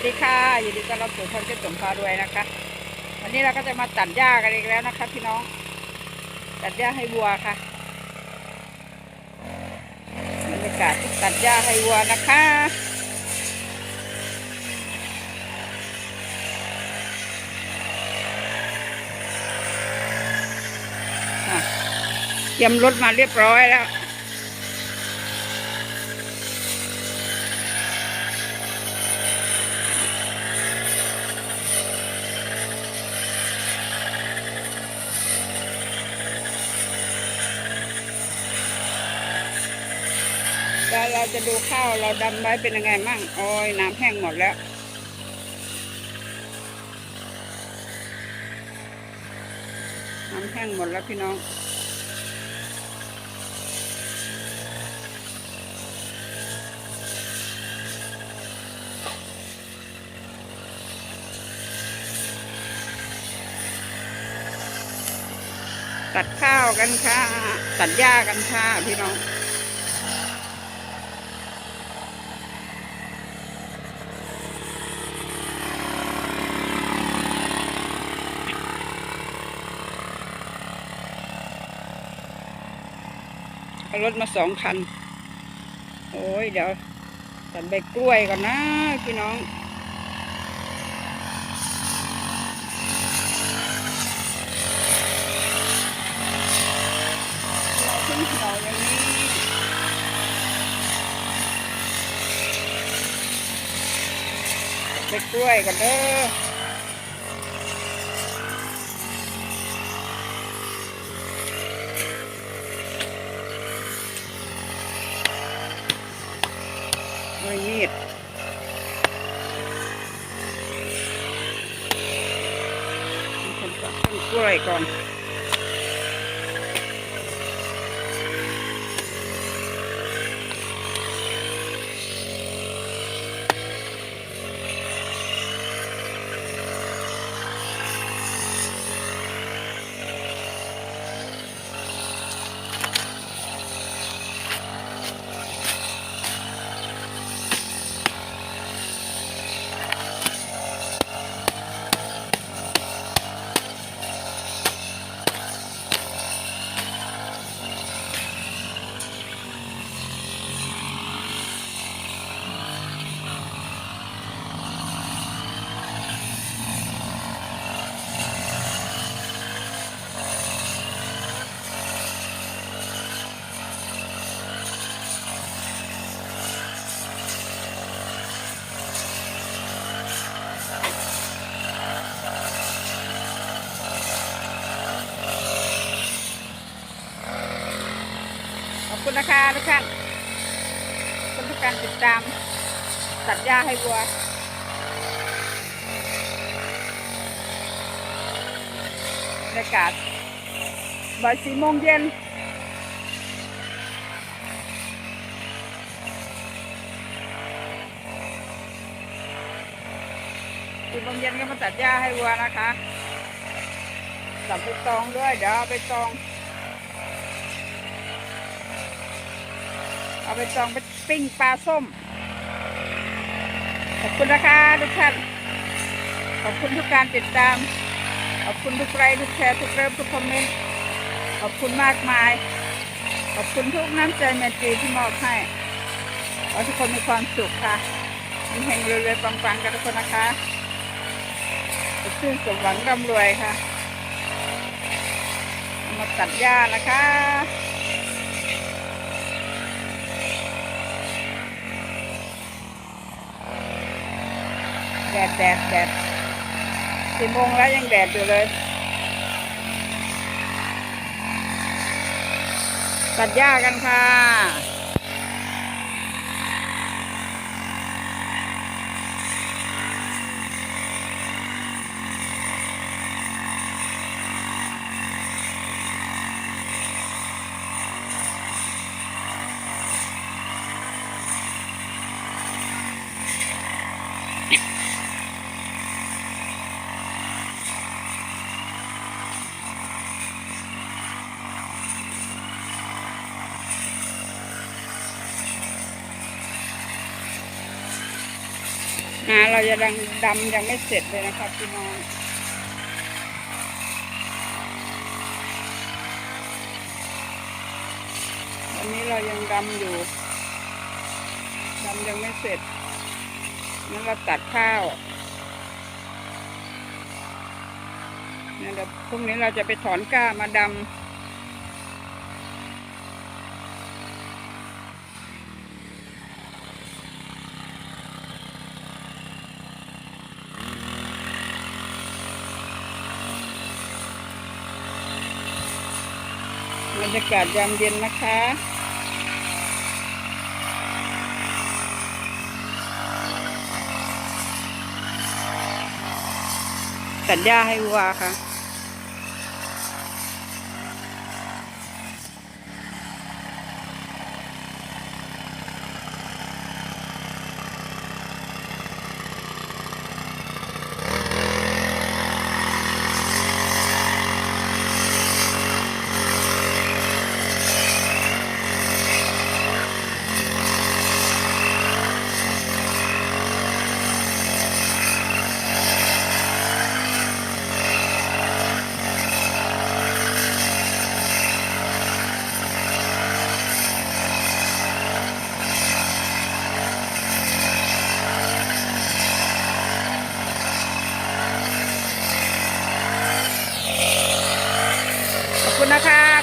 วัสดีค่ะยินดีต้อนรับสู่ช่องเจ๊จุ๋มพารวยนะคะ วันนี้เราก็จะมาตัดหญ้ากันอีกแล้วนะคะ พี่น้อง ตัดหญ้าให้วัวค่ะบรรยากาศตัดหญ้าให้วัวนะคะเตรียมรถมาเรียบร้อยแล้ว เราจะดูข้าวเราดำไว้เป็นยังไงมั่งโอ้ยน้ำแห้งหมดแล้ว น้ำแห้งหมดแล้วพี่น้องตัดข้าวกันค่ะ ตัดหญ้ากันค่ะพี่น้อง เอารถมาสองคัน โอ้ยเดี๋ยวตัดใบกล้วยก่อนนะพี่น้องเราขึ้นเขาอย่างนี้ตัดใบกล้วยก่อนเด้อ ด้วยมีดมีคนตัด ต้น คุณนะคะทุกท่านคุณทุกการติดตามตัดหญ้าให้วัวบรรยากาศบ่ายสี่โมงเย็นสี่โมงเย็นก็มาตัดหญ้าให้วัวนะคะสับไปตองด้วย เดี๋ยวเอไปตอง เอาไปจองไปปิ้งปลาส้ม ขอบคุณนะคะทุกท่าน ขอบคุณทุกการติดตาม ขอบคุณทุกไลค์ทุกแชร์ทุกเริ่มทุกคอมเมนต์ ขอบคุณมากมาย ขอบคุณทุกน้ำใจเมตรีที่มอบให้ ขอทุกคนมีความสุขค่ะ มีเฮงรวยๆปังๆกันทุกคนนะคะชื่นสมหวังร่ำรวยค่ะ มาตัดหญ้านะคะ แดดแดดแดดสี่โมงแล้วยังแดดอยู่เลย ตัดหญ้ากันค่ะ นาเราจะดังดำยังไม่เสร็จเลยนะครับพี่น้องวันนี้เรายังดำอยู่ดำยังไม่เสร็จนั้นเราตัดข้าวเนี่ยเดี๋ยวพรุ่งนี้เราจะไปถอนก้ามาดำ บรรยากาศยามเย็นนะคะ ตัดหญ้าให้วัวค่ะ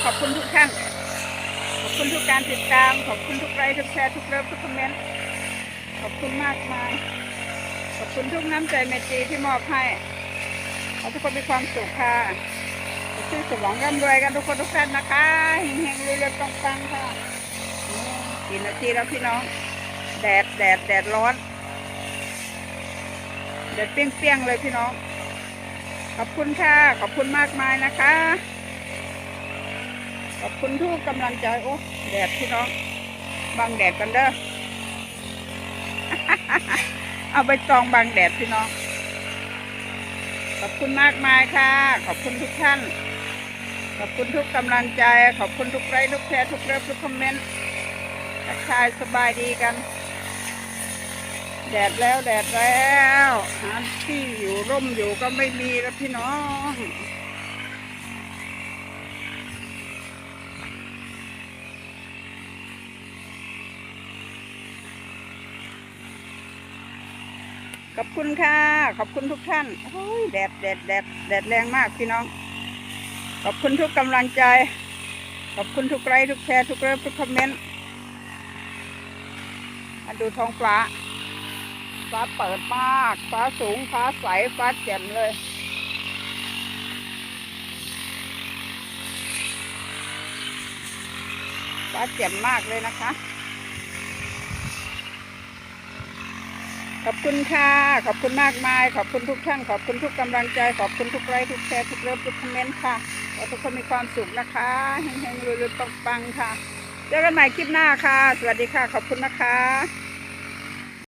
ขอบคุณทุกท่าน ขอบคุณทุกการติดตาม ขอบคุณทุกไลค์ทุกแชร์ทุกเลิฟทุกคอมเมนต์ ขอบคุณมากมาย ขอบคุณทุกน้ำใจเมตตีที่มอบให้ขอทุกคนมีความสุขค่ะชื่อสมองร่ำรวยกันทุกคนทุกท่านนะคะเฮงๆรวยๆปังๆค่ะกี่นาทีแล้วพี่น้อง แดดแดดแดดร้อนแดดเปรี้ยงๆเลยพี่น้อง ขอบคุณค่ะ ขอบคุณมากมายนะคะ อบคุณทุกกำลังใจ โอ้แดดพี่น้องบังแดดกันเด้อเอาไปตองบังแดดพี่น้อง ขอบคุณมากมายค่ะ ขอบคุณทุกท่าน ขอบคุณทุกกำลังใจ ขอบคุณทุกไลค์ทุกแชร์ทุกเลิฟทุกคอมเมนต์ทักทายสบายดีกัน แดดแล้วแดดแล้วหาที่อยู่ร่มอยู่ก็ไม่มีแล้วพี่น้อง ขอบคุณค่ะ ขอบคุณทุกท่านโอ้ยแดดแดดแดดแดดแรงมากพี่น้อง ขอบคุณทุกกำลังใจ ขอบคุณทุกไลค์ทุกแชร์ทุกเลิฟทุกคอมเมนต์มาดูท้องฟ้า ฟ้าเปิดมาก ฟ้าสูง ฟ้าใส ฟ้าแจ่มเลย ฟ้าแจ่มมากเลยนะคะ ขอบคุณค่ะ ขอบคุณมากมาย ขอบคุณทุกท่าน ขอบคุณทุกกำลังใจ ขอบคุณทุกไลค์ ทุกแชร์ ทุกเลิฟทุกคอมเมนต์ค่ะขอทุกคนมีความสุขนะคะเฮงๆรวยๆปังๆค่ะ เจอกันใหม่คลิปหน้าค่ะ สวัสดีค่ะ ขอบคุณนะคะ